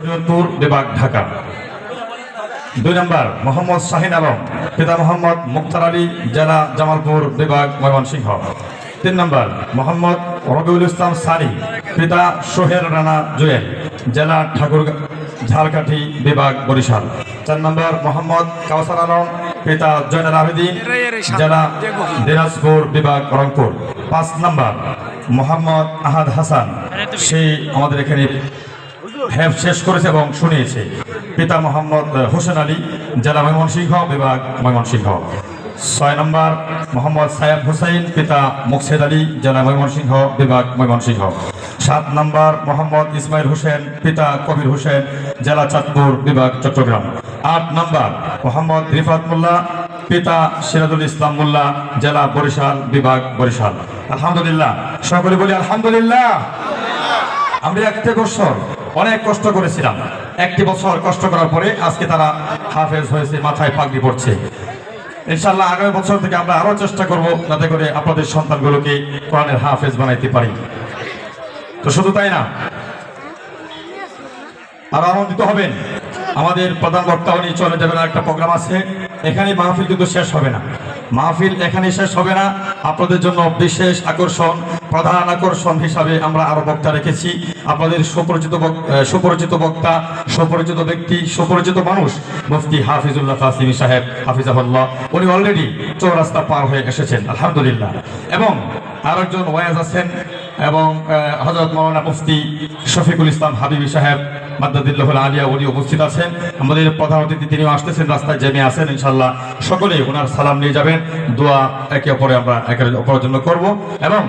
শরীয়তপুর বিভাগ, ঢাকা। দুই নম্বর, মোহাম্মদ শাহিন আলম, পিতা মোহাম্মদ মুক্তার আলী, জেলা জামালপুর বিভাগ, ময়মনসিংহ। তিন নম্বর, মোহাম্মদ রবিউল ইসলাম সানি, পিতা সোহেল রানা জুয়েল, জেলা ঠাকুর ঝালকাঠি বিভাগ, বরিশাল। চার নম্বর, মোহাম্মদ কাউসার আলম, পিতা জয়নাল আবেদিন, জেলা দিনাজপুর বিভাগ, রংপুর। পাঁচ নম্বর, মোহাম্মদ আহাদ হাসান সেই আমাদের এখানে হ্যাভ শেষ করেছে এবং শুনিয়েছে। পিতা মোহাম্মদ হোসেন আলী, জেলা ময়মনসিংহ বিভাগ ময়মনসিংহ। ছয় নম্বর, মোহাম্মদ সায়াব হুসাইন, পিতা মুকসেদ আলী, জেলা ময়মনসিংহ বিভাগ ময়মনসিংহ। সাত নম্বর, মোহাম্মদ ইসমাইল হোসেন, পিতা কবির হোসেন, জেলা চাঁদপুর বিভাগ চট্টগ্রাম। আট নম্বর, মোহাম্মদ রিফাত মোল্লা, পিতা সিরাজুল ইসলাম মোল্লা, জেলা বরিশাল বিভাগ বরিশাল। আলহামদুলিল্লাহ। সকলে বলি আলহামদুলিল্লাহ। আমরা একটি বছর অনেক কষ্ট করেছিলাম। একটি বছর কষ্ট করার পরে আজকে তারা হাফেজ হয়েছে, মাথায় পাগড়ি পড়ছে। ইনশাল্লাহ আগামী বছর থেকে আমরা আরও চেষ্টা করব যাতে করে আপনাদের সন্তানগুলোকে কোরআনের হাফেজ বানাইতে পারি। তো শুধু তাই না, আরও আনন্দিত হবেন। আমাদের প্রধান বক্তা উনি চলে যাবেন একটা প্রোগ্রাম আছে। এখানে মাহফিল কিন্তু শেষ হবে না। মাহফিল এখানে শেষ হবে না। আপনাদের জন্য বিশেষ আকর্ষণ, প্রধান আকর্ষণ হিসাবে আমরা আরও বক্তা রেখেছি। আপনাদের সুপরিচিত সুপরিচিত বক্তা, সুপরিচিত ব্যক্তি, সুপরিচিত মানুষ, মুফতি হাফিজুল্লাহ কাসিমি সাহেব, হাফিজাহুল্লাহ। উনি অলরেডি চৌরাস্তা পার হয়ে এসেছেন, আলহামদুলিল্লাহ। এবং আরেকজন ওয়াজ আছেন এবং হজরত মৌলানা মুফতি শফিকুল ইসলাম হাবিবি সাহেব মাদ্দাদিল্লাহুল আলিয়া উনি উপস্থিত আছেন। আমাদের প্রধান অতিথি তিনিও আসতেছেন, রাস্তায় জেমে আছেন ইনশাল্লাহ সকলে ওনার সালাম নিয়ে যাবেন। দোয়া একে অপরে আমরা একে অপরের জন্য করব। এবং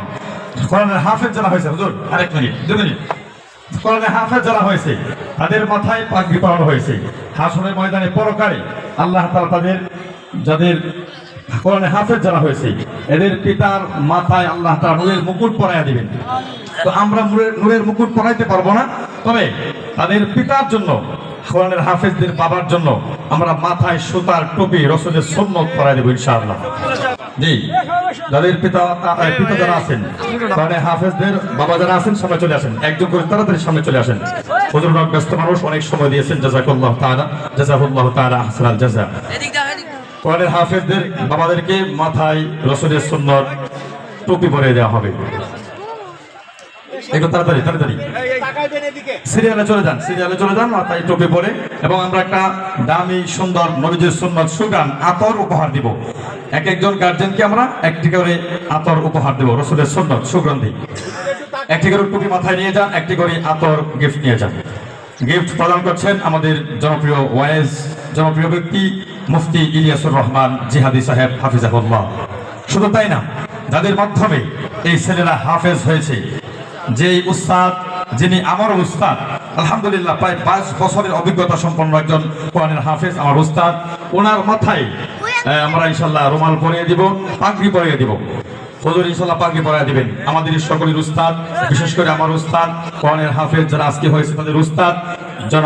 কোরআনের হাফেজ জানা হয়েছে, হুজুর, আরেক মিনিট দু মিনিট। কোরআনের হাফেজ যারা হয়েছে, তাদের মাথায় পাগড়ি পরানো হয়েছে। হাসনের ময়দানে পরকারে আল্লাহ তাআলা তাদের, যাদের কোরআনে হাফেজ যারা হয়েছে, এদের পিতার মাথায় আল্লাহ তাআলা নূরের মুকুট পরাইয়া দিবেন। তো আমরা নূরের মুকুট পরাইতে পারব না। তবে তাদের পিতার জন্য, কোরআনের হাফেজদের বাবার জন্য আমরা মাথায় সুতার টুপি রসুলের সুন্নত পরাই দেবো ইনশাআল্লাহ। জি, যাদের পিতা পিতা যারা আছেন কোরআনে হাফেজদের বাবা যারা আছেন, সামনে চলে আসেন। একজন করে তাড়াতাড়ি সামনে চলে আসেন। হুজুর ব্যস্ত মানুষ, অনেক সময় দিয়েছেন, জাজাকুল্লাহ আহসানাল জাযা এদিক দাও এদিক কোরআনের হাফেজদের বাবাদেরকে মাথায় রসুলের সুন্নত টুপি পরে দেওয়া হবে। একটু তাড়াতাড়ি তাড়াতাড়ি। সিরিয়ালে চলে যান, সিরিয়ালে চলে যান টুপি পরে, এবং আমরা একটা দামি, সুন্দর নবীজের সুন্নত সুগান আতর উপহার দিব। এক একজন গার্জেনকে আমরা একটি করে আতর উপহার দেব, রসুলের সুন্নত, সুগন্ধি। একটি করে টুপি মাথায় নিয়ে যান, একটি করে আতর গিফট নিয়ে যান। গিফট প্রদান করছেন আমাদের জনপ্রিয় ওয়াইজ, জনপ্রিয় ব্যক্তি, মুফতি ইলিয়াসুর রহমান জিহাদি সাহেব, হাফিজাহুল্লাহ। শুধু তাই না, যাদের মাধ্যমে এই ছেলেরা হাফেজ হয়েছে যেই উস্তাদ, যিনি আমার উস্তাদ, আলহামদুলিল্লাহ প্রায় পাঁচ বছরের অভিজ্ঞতা সম্পন্ন একজন কোরআনের হাফেজ আমার উস্তাদ। ওনার মাথায় আমরা ইনশাল্লাহ রুমাল পরিয়ে দিব, পাগড়ি পরিয়ে দিব। হজুর ইনশাল্লাহ পাগড়ি পরিয়ে দিবেন। আমাদের সকলের উস্তাদ, বিশেষ করে আমার উস্তাদ, কোরআনের হাফেজ যারা আজকে হয়েছে তাদের উস্তাদ।